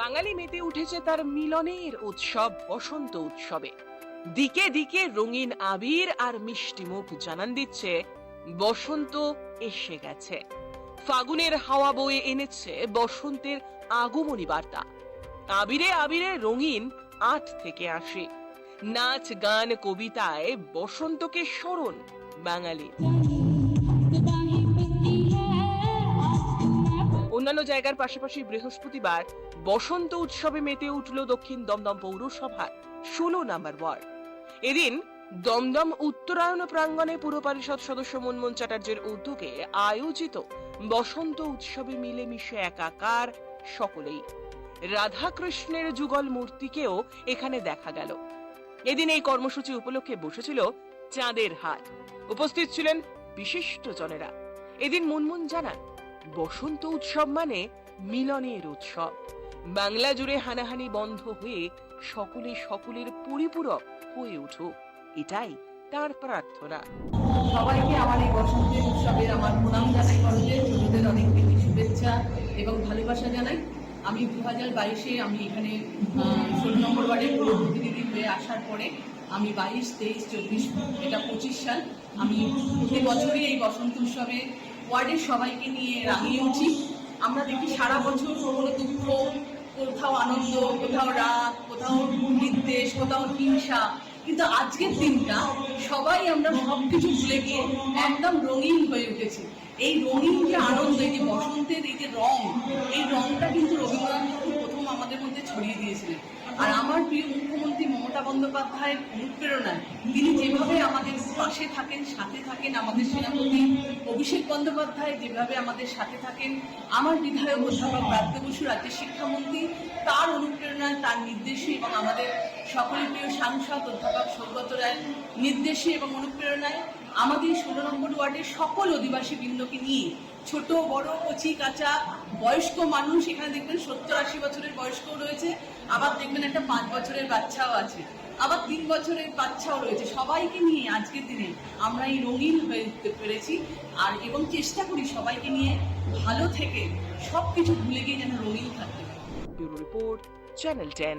বাঙালি মেতে উঠেছে তার মিলনের উৎসব, বসন্ত উৎসবে। দিকে দিকে রঙিন আবির আর মিষ্টি মুখ জানান দিচ্ছে, বসন্ত এসে গেছে। ফাগুনের হাওয়া বয়ে এনেছে বসন্তের আগমনী বার্তা। আবিরে আবিরে রঙিন আট থেকে আসে নাচ, গান, কবিতায় বসন্তকে স্মরণ বাঙালি অন্যান্য জায়গার পাশাপাশি বৃহস্পতিবার বসন্ত উৎসবে মেতে উঠল দক্ষিণ দমদম পৌরসভার ষোলো নাম্বার ওয়ার্ড। এদিন দমদম উত্তরায়ণ প্রাঙ্গণে পুর পরিষদ সদস্য মনমোহন চ্যাটার্জির উদ্যোগে আয়োজিত বসন্ত উৎসবে মিলেমিশে একাকার সকলেই। রাধাকৃষ্ণের যুগল মূর্তিকেও এখানে দেখা গেল। এদিন এই কর্মসূচি উপলক্ষে বসেছিল চাঁদের হাট। উপস্থিত ছিলেন বিশিষ্ট জনেরা এদিন মুনমুন জানান বসন্ত উৎসব মানে মিলনের উৎসব। বাংলা জুড়ে হানাহানি বন্ধ হয়ে সকলে সকলের পরিপূরক হয়ে উঠুক, এটাই তার প্রার্থনা। সবাইকে আমার এই বসন্তের উৎসবে আমার প্রণাম জানাই করদের ছোটদের অনেক বেশি শুভেচ্ছা এবং ভালোবাসা জানাই। আমি দু হাজার বাইশে আমি এখানে ষোলো নম্বর ওয়ার্ডের পুরো প্রতিনিধি হয়ে আসার পরে আমি বাইশ, তেইশ, চব্বিশ, এটা পঁচিশ সাল। আমি প্রতি বছরই এই বসন্ত উৎসবে ওয়ার্ডের সবাইকে নিয়ে রাঙিয়ে উঠি। আমরা দেখি সারা বছর কোনো দুঃখ, কোথাও আনন্দ, কোথাও রাগ, কোথাও নির্দেশ, কোথাও হিংসা। কিন্তু আজকের দিনটা সবাই আমরা সব কিছু ভুলে গিয়ে একদম রঙিন হয়ে উঠেছি। এই রঙিন যে আনন্দ, এই যে বসন্তের এই যে রং, এই রংটা কিন্তু আমাদের মধ্যে ছড়িয়ে দিয়েছিলেন। আর আমার প্রিয় মুখ্যমন্ত্রী মমতা বন্দ্যোপাধ্যায়ের অনুপ্রেরণায় তিনি যেভাবে আমাদের পাশে থাকেন, সাথে থাকেন, আমাদের সেনাপতি অভিষেক বন্দ্যোপাধ্যায় যেভাবে আমাদের সাথে থাকেন, আমার বিধায়ক অধ্যাপক প্রাপ্ত বসু, রাজ্যের শিক্ষামন্ত্রী, তার অনুপ্রেরণায়, তার নির্দেশে এবং আমাদের সকলের প্রিয় সাংসদ অধ্যাপক সৌগত রায়ের নির্দেশে এবং অনুপ্রেরণায় আমাদের ষোলো নম্বর ওয়ার্ডের সকল অধিবাসী বৃন্দকে নিয়ে ছোট, বড়, কচি, কাঁচা, বয়স্ক মানুষ, এখানে দেখবেন সত্তর আশি বছরের বয়স্কও রয়েছে, আবার দেখবেন একটা পাঁচ বছরের বাচ্চাও আছে, আবার তিন বছরের বাচ্চাও রয়েছে। সবাইকে নিয়ে আজকের দিনে আমরা এই রঙিন হয়ে উঠতে পেরেছি, আর এবং চেষ্টা করি সবাইকে নিয়ে ভালো থেকে সব কিছু ভুলে গিয়ে যেন রঙিন থাকতে পারি। Report, channel ten.